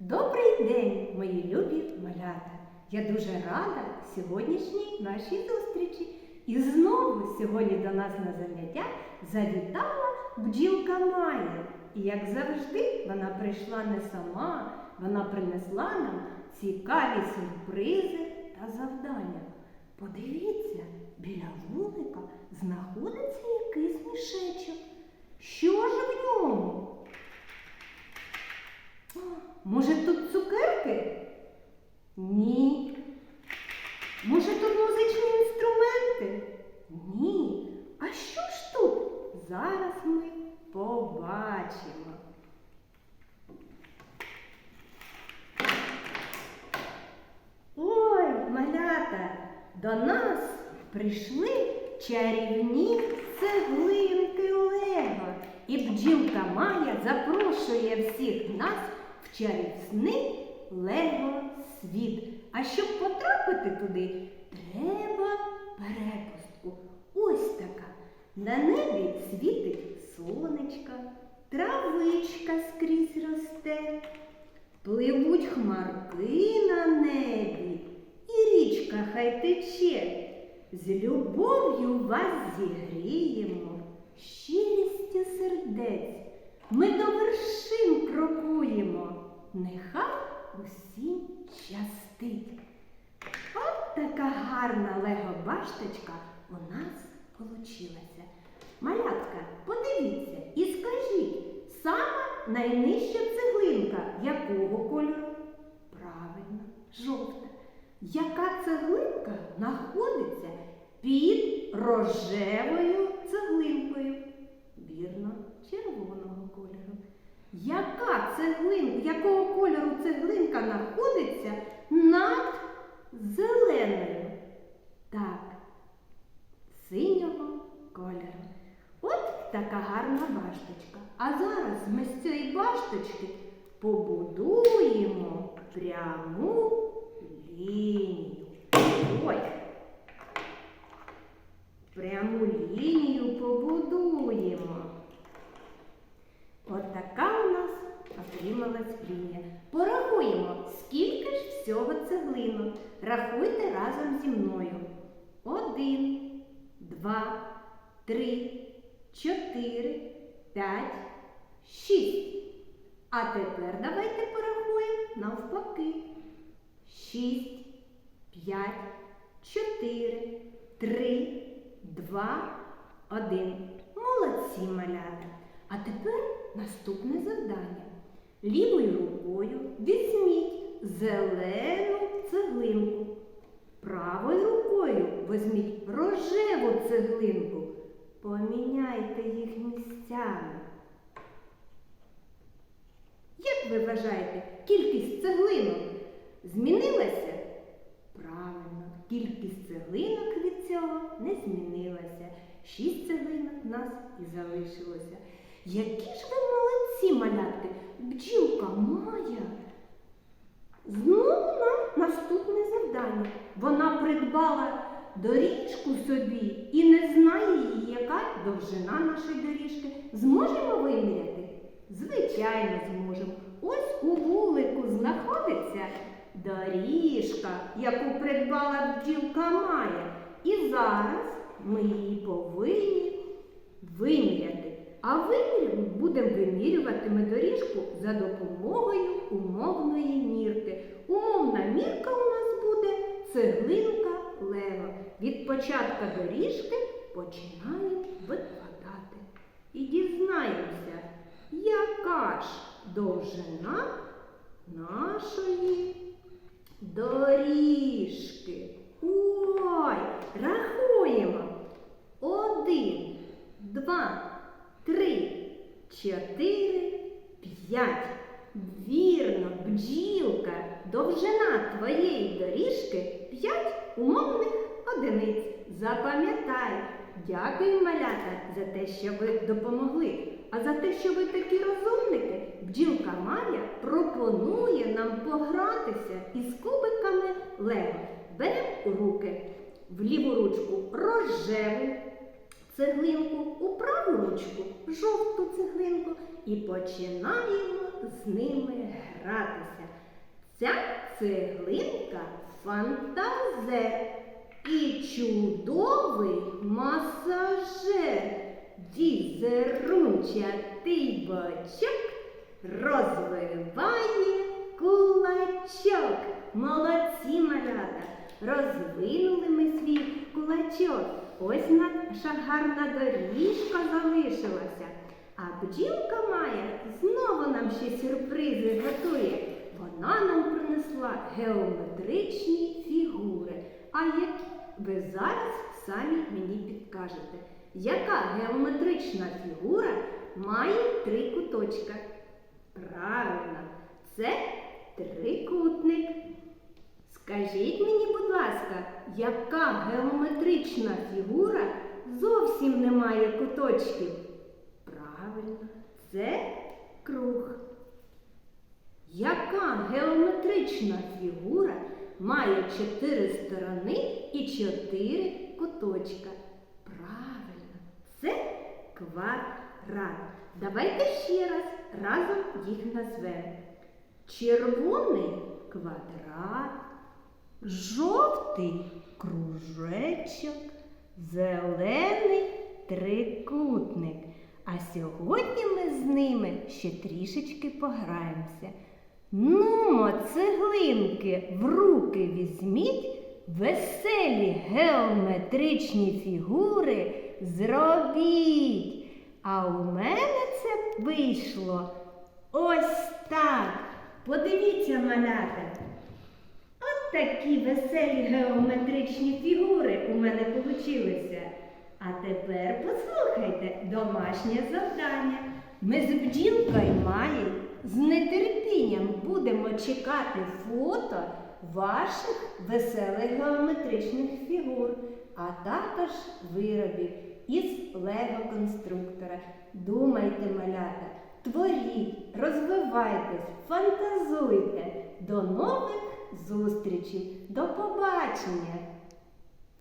Добрий день, мої любі малята! Я дуже рада сьогоднішній нашій зустрічі. І знову сьогодні до нас на заняття завітала бджілка Майя. І як завжди, вона прийшла не сама, вона принесла нам цікаві сюрпризи та завдання. Подивіться, біля вулика знаходиться якийсь мішечок. Що ж в ньому? А, Може тут цукерки? Ні. Може тут музичні інструменти? Ні. А що ж тут? Зараз ми побачимо. Ой, малята, до нас прийшли чарівні цеглинки Лего. І бджілка Майя запрошує всіх нас чарівний Лего світ. А щоб потрапити туди, треба перепустку. Ось така. На небі світить сонечка, травичка скрізь росте. Пливуть хмарки на небі, і річка хай тече. З любов'ю вас зігріємо, щирістю сердець. Ми до вершин крокуємо, нехай усім щастить. От така гарна лего-башточка у нас получилася. Малятка, подивіться і скажіть, сама найнижча цеглинка якого кольору? Правильно, жовта. Яка цеглинка знаходиться під рожевою цеглинкою? Вірно, червоного кольору. Яка цеглинка, якого кольору цеглинка знаходиться над зеленою? Так, синього кольору. От така гарна башточка. А зараз ми з цієї башточки побудуємо пряму лінію. Ой. Пряму лінію побудуємо. От така у нас отрималась лінія. Порахуємо, скільки ж всього цеглинок. Рахуйте разом зі мною. Один, два, три, чотири, п'ять, шість. А тепер давайте порахуємо навпаки. Шість, п'ять, чотири, три, два, один. Молодці малята. А тепер наступне завдання. Лівою рукою візьміть зелену цеглинку. Правою рукою візьміть рожеву цеглинку. Поміняйте їх місцями. Як ви вважаєте, кількість цеглинок змінилася? Правильно, кількість цеглинок від цього не змінилася. Шість цеглинок в нас і залишилося. Які ж ви молодці, малятки! Бджілка Майя. Знову нам наступне завдання. Вона придбала доріжку собі і не знає її, яка довжина нашої доріжки. Зможемо виміряти? Звичайно, зможемо. Ось у вулику знаходиться доріжка, яку придбала бджілка Майя. І зараз ми її повинні виміряти. А вимірю будемо вимірювати ми доріжку за допомогою умовної мірки. Умовна мірка у нас буде цеглинка лева. Від початка доріжки починаємо викладати. І дізнаємося, яка ж довжина нашої доріжки. Ой, рахуємо. Один, два, три, чотири, п'ять. Вірно, бджілка, довжина твоєї доріжки п'ять умовних одиниць. Запам'ятай, дякую, малята, за те, що ви допомогли. А за те, що ви такі розумники, бджілка Майя пропонує нам погратися із кубиками Лего. Беремо руки в ліву ручку рожеву цеглинку у праву ручку, жовту цеглинку, і починаємо з ними гратися. Ця цеглинка фантазер і чудовий масажер. Дізерунчатий бочок розвиває кулачок. Молодці малята! Розвинули ми свій кулачок. Ось наша гарна доріжка залишилася. А бджілка має знову нам ще сюрпризи готує. Вона нам принесла геометричні фігури. А які ви зараз самі мені підкажете, яка геометрична фігура має три куточка? Правильно, це трикутник. Скажіть мені, ласка, яка геометрична фігура зовсім не має куточків? Правильно, це круг. Яка геометрична фігура має чотири сторони і чотири куточка? Правильно, це квадрат. Давайте ще раз разом їх назвемо. Червоний квадрат, жовтий кружечок, зелений трикутник. А сьогодні ми з ними ще трішечки пограємося. Нумо, цеглинки в руки візьміть, веселі геометричні фігури зробіть. А у мене це вийшло ось так. Подивіться, малята. Такі веселі геометричні фігури у мене получилися. А тепер послухайте домашнє завдання. Ми з бджілкою Маєю з нетерпінням будемо чекати фото ваших веселих геометричних фігур, а також виробів із лего-конструктора. Думайте, малята, творіть, розвивайтесь, фантазуйте. До нових зустрічей! До побачення!